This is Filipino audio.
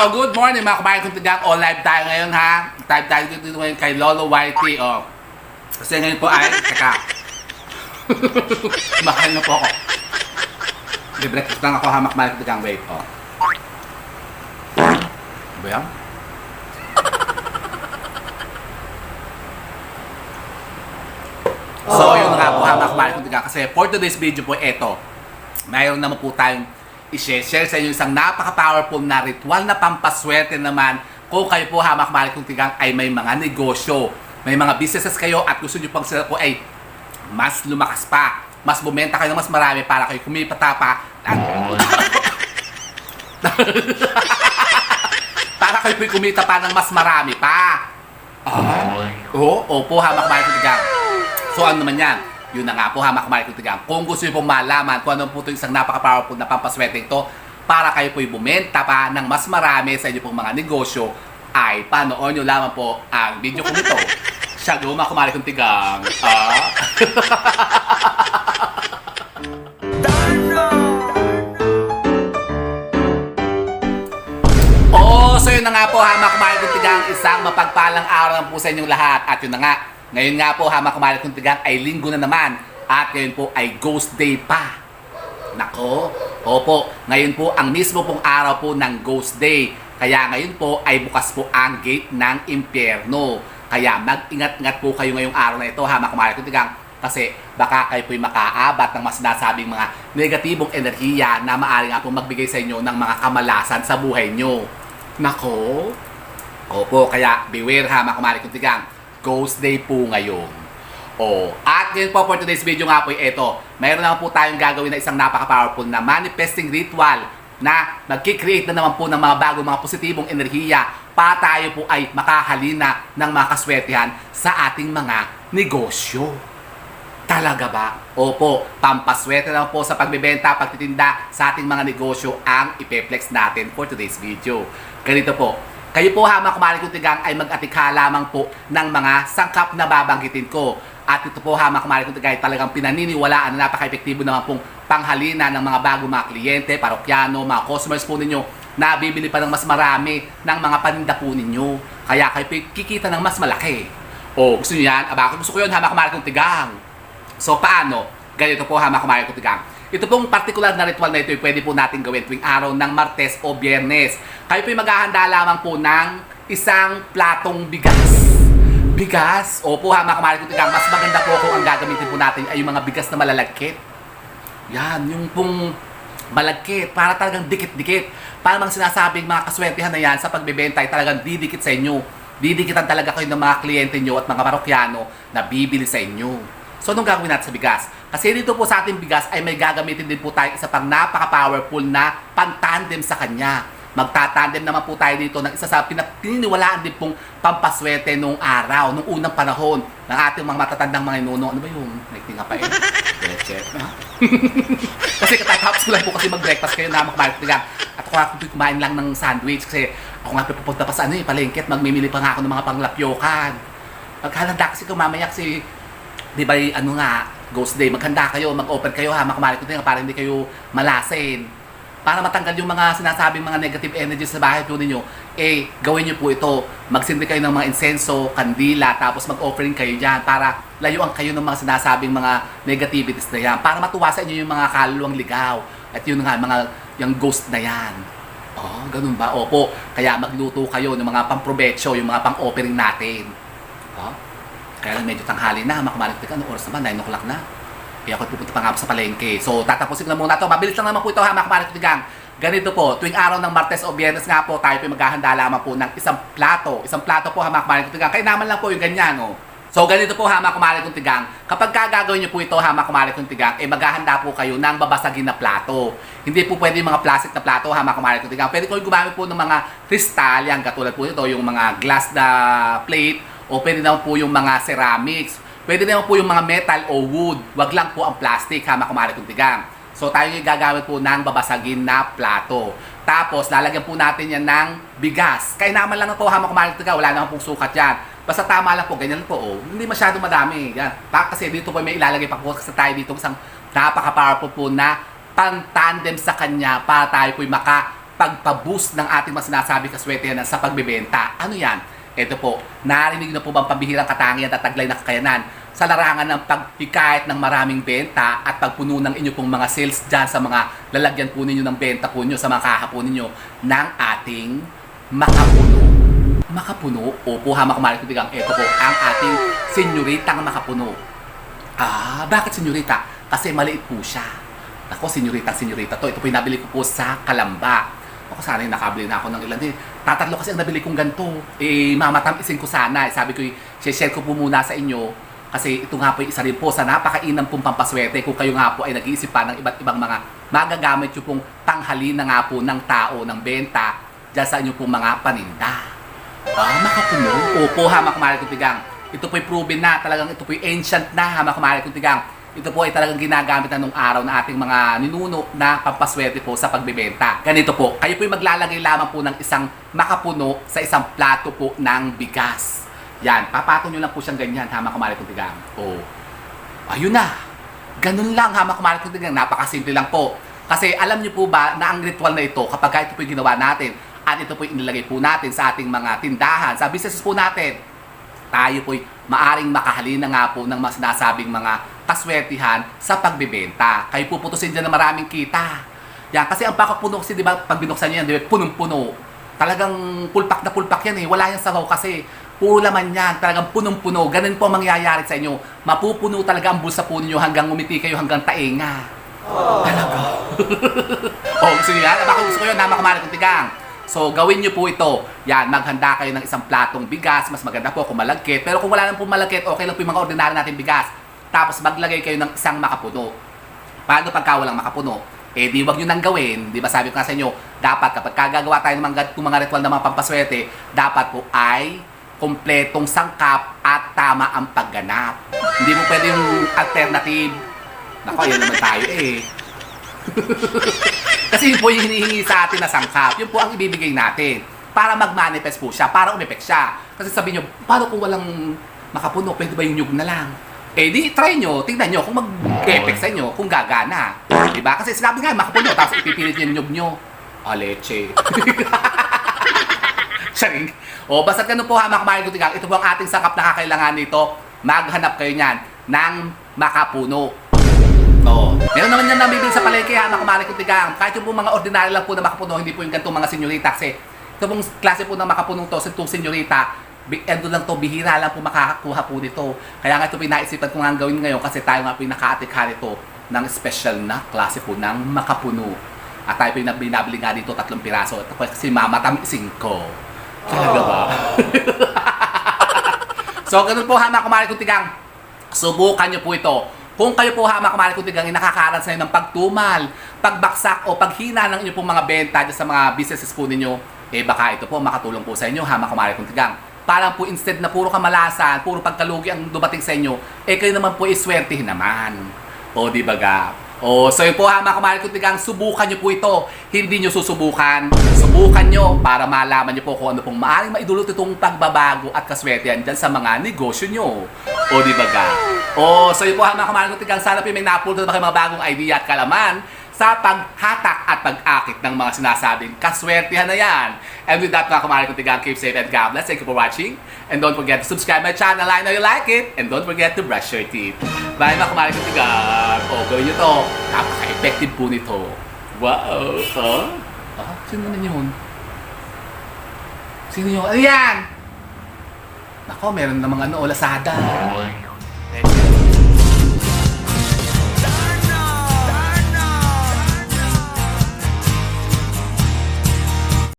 Oh, good morning mga kabayan kong tigang. Oh, live tayo ngayon ha. Live tayo dito ngayon kay Lolo Whitey. Oh. Kasi ngayon po ay, teka. Kumakain na po ako. Libre-breakfast lang ako ha, kong tigang. Wait, oh. Ano ba yan? So, yun nga po ha, kong tigang. Kasi for today's video po, eto. Mayroon naman po tayong i-share sa inyo isang napaka-powerful na ritual na pampaswerte naman kung kayo po hamak malik kong tigang ay may mga negosyo, may mga businesses kayo at gusto nyo pang sila po ay mas lumakas pa, mas bumenta kayo ng mas marami para kayo kumipata pa para kayo po kumita pa ng mas marami pa. Ah, oo, opo, hamak malik kong tigang. So ano naman yan? Yun na nga po ha, mga kamalikong tigang. Kung gusto niyo pong malaman kung ano po ito isang napaka-powerful na pampaswerte ito para kayo po'y bumenta pa ng mas marami sa inyo pong mga negosyo, ay panoorin nyo lamang po ang video ko nito. Siya go, mga kamalikong tigang. Ah. Oo, so yun na nga po ha, mga kamalikong tigang. Isang mapagpalang araw po sa inyong lahat. At yun na nga, ngayon nga po ha, mga kamalikong tigang, ay linggo na naman. At ngayon po ay ghost day pa. Nako, opo, ngayon po ang mismo pong araw po ng ghost day. Kaya ngayon po ay bukas po ang gate ng impyerno. Kaya mag-ingat-ingat po kayo ngayong araw na ito ha, mga kamalikong tigang. Kasi baka kayo po'y makaabat ng mas nasabing mga negatibong enerhiya na maaari nga po magbigay sa inyo ng mga kamalasan sa buhay nyo. Nako, Opo, kaya beware ha mga kumari kong tigang. Ghost Day po ngayon. Oh, at ngayon po for today's video nga po ito. Mayroon naman po tayong gagawin na isang napaka-powerful na manifesting ritual na magkikreate na naman po ng mga bagong mga positibong enerhiya para tayo po ay makahalina ng mga kaswertihan sa ating mga negosyo. Talaga ba? Opo, pampaswerte lang po sa pagbebenta, pagtitinda sa ating mga negosyo ang ipeplex natin for today's video. Ganito po, kayo po ha mga kumaring kong tigang ay mag-atikha lamang po ng mga sangkap na babanggitin ko. At ito po ha mga kumaring kong tigang ay talagang pinaniniwalaan na napaka-epektibo naman pong panghalina ng mga bagong mga kliyente, parokyano, mga customers po ninyo na bibili pa ng mas marami ng mga paninda po ninyo. Kaya kayo po kikita ng mas malaki. O gusto niyo yan? Aba, gusto ko yun ha mga kumaring kong tigang. So paano? Ganito po ha mga kumain ko tigang. Ito pong particular na ritual na ito ay pwede po natin gawin tuwing araw ng Martes o Biyernes. Kayo po maghahanda lamang po ng isang platong bigas. Bigas? Opo ha mga kumain ko. Mas maganda po kung ang gagamitin po natin ay yung mga bigas na malalagkit. Yan, yung pong malagkit, para talagang dikit-dikit. Para mga sinasabing mga kaswertihan na yan sa pagbebenta ay talagang didikit sa inyo. Didikitan talaga kayo ng mga kliyente nyo at mga parokyano na bibili sa inyo. So, anong gagawin natin sa bigas? Kasi dito po sa ating bigas ay may gagamitin din po tayo isa pang napaka-powerful na pantandem sa kanya. Magtatandem naman po tayo dito ng isa sa pininiwalaan din pong pampaswerte nung araw, nung unang panahon ng ating mga matatandang mga inuno. Ano ba yung nagtinga pa eh? Leche. kasi katatapos ko lang po kasi mag-breakfast kayo na makmarketingan. At ako ako kumain lang ng sandwich kasi ako nga pupunta pa sa ano eh, palengke at magmimili pa nga ako ng mga panglapyokan. Maghalanda kasi ko mamaya kasi di ba ano nga, ghost day, maghanda kayo, mag-open kayo ha, makamalik ko para hindi kayo malasin. Para matanggal yung mga sinasabing mga negative energies sa bahay po ninyo, eh, gawin nyo po ito. Magsindi kayo ng mga insenso, kandila, tapos mag-offering kayo dyan para layuan kayo ng mga sinasabing mga negativities na yan. Para matuwa sa inyo yung mga kaluluwang ligaw. At yun nga, mga yung ghost na yan. Oh, ganun ba? Opo. Kaya magluto kayo ng mga pang-probetsyo, yung mga pang-offering natin. Kaya medyo tanghali na, makamalit ka, ano oras naman, 9 o'clock na. Kaya ako pupunta pa nga sa palengke. So, tatapusin ko na muna to. Mabilis lang naman po ito ha, makamalit tigang. Ganito po, tuwing araw ng Martes o Biyernes nga po, tayo po maghahanda lamang po ng isang plato. Isang plato po ha, makamalit tigang. Kaya naman lang po yung ganyan, oh. So, ganito po ha, makumalit kong tigang. Kapag gagawin niyo po ito ha, makumalit kong tigang, eh maghahanda po kayo ng babasagin na plato. Hindi po pwede mga plastic na plato ha, makumalit kong tigang. Pwede ko gumamit po ng mga kristal, yan katulad po nito, yung mga glass na plate, o pwede naman po yung mga ceramics. Pwede naman po yung mga metal o wood. Wag lang po ang plastic ha, makumalit kong tigang. So tayo yung gagamit po ng babasagin na plato. Tapos lalagyan po natin yan ng bigas. Kaya naman lang po ha, makumalit kong tigang. Wala naman pong sukat yan. Basta tama lang po, ganyan po. Oh. Hindi masyado madami. Yan. Kasi dito po may ilalagay pa po kasi tayo dito isang napaka-powerful po na pang-tandem sa kanya para tayo po'y maka pagpaboost ng ating mga sinasabi kaswerte na sa pagbebenta. Ano yan? Ito po, narinig na po bang pambihirang katangian at taglay na kakayanan sa larangan ng pagpikayat ng maraming benta at pagpuno ng inyo pong mga sales dyan sa mga lalagyan po ninyo ng benta po ninyo sa mga kaha po ninyo ng ating makapuno. Makapuno? Opo, hamak kumalik ko Ito po, ang ating senyoritang makapuno. Ah, bakit senyorita? Kasi maliit po siya. Ako, senyorita, senyorita to. Ito po yung nabili ko po sa Kalamba. Ako sana yung nakabili na ako ng ilan din. Tatatlo kasi ang nabili kong ganito. Eh, mamatamisin ko sana. Eh, sabi ko, share ko po muna sa inyo. Kasi ito nga po yung isa rin po sa napakainam pong pampaswerte kung kayo nga po ay nag-iisip pa ng iba't ibang mga magagamit yung pong panghalina nga po ng tao ng benta dyan sa inyong pong mga paninda. Ah, makapuno. Opo, hamak kumari kong tigang. Ito po'y proven na, talagang ito po'y ancient na, hamak kumari kong tigang. Ito po ay talagang ginagamit na nung araw na ating mga ninuno na pampaswerte po sa pagbebenta. Ganito po, kayo po'y maglalagay lamang po ng isang makapuno sa isang plato po ng bigas. Yan, papatong nyo lang po siyang ganyan, hamak kumari kong tigang. Oh. Ayun na. Ganun lang, hamak kumari kong tigang. Napakasimple lang po. Kasi alam niyo po ba na ang ritual na ito, kapag ito po'y ginawa natin, at ito po'y inilagay po natin sa ating mga tindahan, sa businesses po natin, tayo po'y maaring makahalina nga po ng mas nasabing mga kaswertihan sa pagbebenta. Kayo puputusin dyan ng maraming kita. Yan, kasi ang pakapuno kasi, di ba, pag binuksan niyo yan, di ba, punong-puno. Talagang pulpak na pulpak yan eh. Wala yung sabaw kasi puro laman yan. Talagang punong-puno. Ganun po ang mangyayari sa inyo. Mapupuno talaga ang bulsa po ninyo hanggang umiti kayo hanggang tainga. Talaga. oh, gusto niyo yan? Baka gusto ko yun, namakamalit ng tigang. So, gawin nyo po ito. Yan, maghanda kayo ng isang platong bigas. Mas maganda po kung malagkit. Pero kung wala lang po malagkit, okay lang po yung mga ordinary natin bigas. Tapos, maglagay kayo ng isang makapuno. Paano pagka walang makapuno? Eh, di wag nyo nang gawin. Di ba sabi ko nga sa inyo, dapat kapag kagagawa tayo ng mga, ng mga ritual na mga pampaswerte, dapat po ay kompletong sangkap at tama ang pagganap. Hindi mo pwede yung alternative. Nako, yan naman tayo eh. Kasi yun po yung hinihingi sa atin na sangkap. Yun po ang ibibigay natin. Para mag-manifest po siya, para umepek siya. Kasi sabi nyo, paano kung walang makapuno, pwede ba yung nyug na lang? Eh di, try nyo, tingnan nyo kung mag-effect sa inyo, kung gagana. Diba? Kasi sinabi nga, makapuno, tapos ipipilit nyo nyug nyo. Ah, leche. Charing. O, basta ganun po ha, mga ko tigang. Ito po ang ating sangkap na kakailangan nito. Maghanap kayo niyan ng makapuno. Oo. Meron naman yan nabibili sa palengke ha, mga kumari ko tigang. Kahit yung po mga ordinary lang po na makapuno, hindi po yung ganitong mga senyorita. Kasi ito pong klase po ng makapunong to, itong senyorita, endo lang to, bihira lang po makakakuha po nito. Kaya nga ito po yung naisipan ko nga gawin ngayon kasi tayo nga po yung nakaatikha nito ng special na klase po ng makapuno. At tayo po yung nab- binabili nga dito tatlong piraso. Ito po kasi mamatamisin ko. Talaga ba? so, ganun po ha mga kumari kong tigang. Subukan nyo po ito. Kung kayo po ha mga kumari kong tigang, ay nakakaran sa inyo ng pagtumal, pagbaksak o paghina ng inyong pong mga benta sa mga businesses po ninyo, eh baka ito po makatulong po sa inyo ha mga kumari kong tigang. Parang po instead na puro kamalasan, puro pagkalugi ang dumating sa inyo, eh kayo naman po iswertihin naman. O di ba ga? O, so yun po ha mga kong tigang, subukan nyo po ito. Hindi nyo susubukan. Subukan nyo para malaman nyo po kung ano pong maaaring maidulot itong pagbabago at kaswertehan dyan sa mga negosyo nyo. O di ba ga? O, so yun po ha mga kong tigang, sana po may napulot na kayo mga bagong idea at kalaman sa paghatak at pag-akit ng mga sinasabing kaswertihan na yan. And with that mga kumari kong tigang, keep safe and God bless. Thank you for watching. And don't forget to subscribe my channel. I know you like it. And don't forget to brush your teeth. Bye mga kumari kong tigang. O, gawin nyo to. Napaka-effective po nito. Wow. Huh? Ah, sino na yun? Sino yun? Ano yan? Nako, meron namang ano, Lazada.